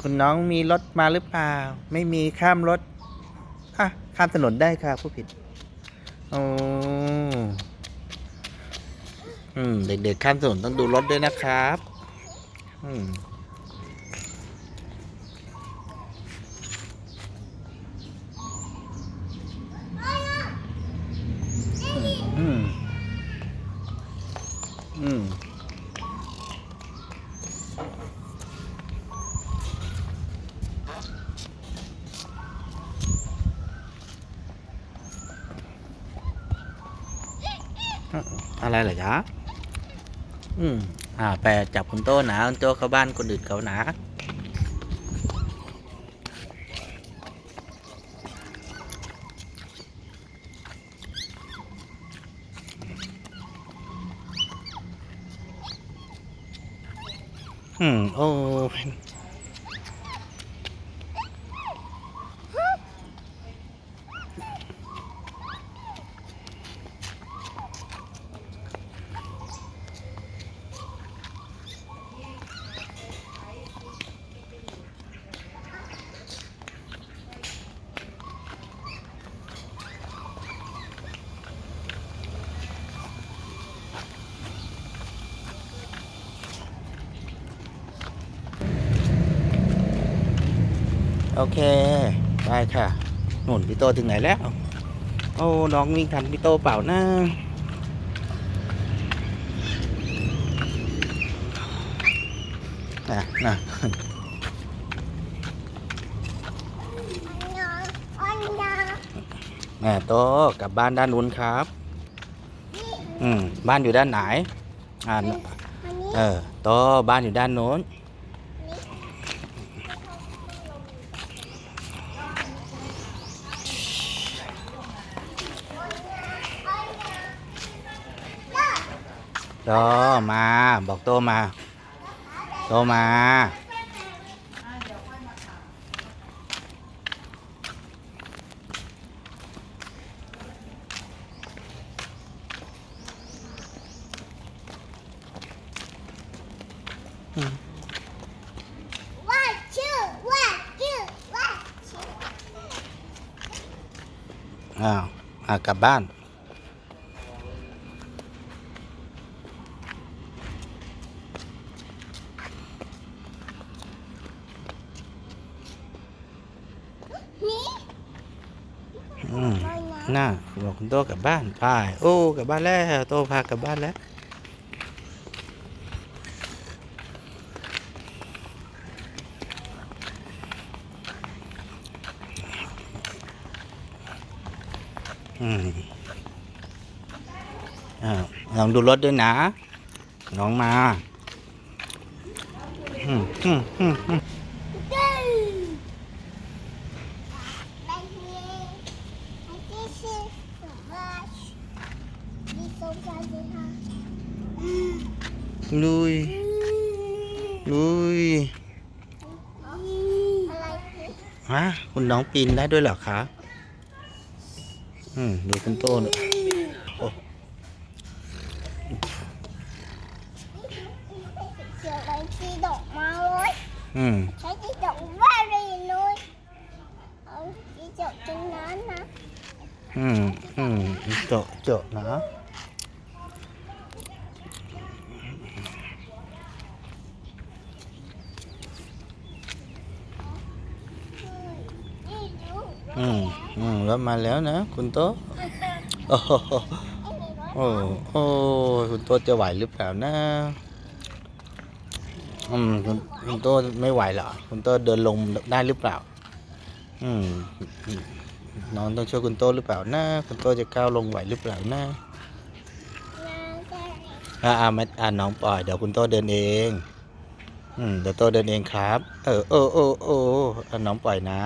คุณน้องมีรถมาหรือเปล่า ไม่มีข้ามรถอะข้ามถนนได้ค่ะผู้ผิดโอ้อืม เด็กๆข้ามถนนต้องดูรถด้วยนะครับ อืม อะไรเหรอจ๊ะอืมอ่าแปจับคุณโต้นะคุณโต้เข้าบ้านคนอื่นเขาหนะอืมโอ้ โอเคได้ค่ะหนุนพี่โตถึงไหนแล้ว โอ้ น้องวิ่งทันพี่โตเปล่านะน่ะน่ะแม่โตกลับบ้านด้านนู้นครับ อืม บ้านอยู่ด้านไหน อ่าเออ โตบ้านอยู่ด้านโน้น โตมาบอกโตมาโตมา ว่าชื่อว่าชื่อว่าชื่อ อ้าวอะกลับบ้าน นี่ อืม น่าบอกคุณโตกลับบ้านไปโอ้กลับบ้านแล้วโตพากลับบ้านแล้วอืมอ่าลองดูรถด้วยนะ น้องมา อืมอืมอืมอืม ดื้อไปเรียนไปที่ชื่อว่าดีสงสารดีค่ะ ลุย ลุยฮะคุณน้องปีนได้ด้วยเหรอคะอืมดูคุณโตหน่อยโอ้เกี่ยวกับที่ดอกไม้เลยอืม ใช้ที่ดอกว่าเลยเลยเอาที่ดอกตรงนั้นนะ อืมอืมเจาะเจาะนะอืมอืมแล้วมาแล้วนะ คุณโตโอ้โหไอ้นี่รถโอ้โอ้คุณโตจะไหวหรือเปล่านะอืมคุณคุณโตไม่ไหวเหรอคุณโตเดินลงได้หรือเปล่า อืม น้องต้องช่วยคุณโตะหรือเปล่านะคุณโตะจะก้าวลงไหวหรือเปล่านะนะแกอ่าอ่าไม่อ่าน้องปล่อยเดี๋ยวคุณโตเดินเอง อืมเดี๋ยวโตเดินเองครับ เออเออเออเอออ่าน้องปล่อยนะ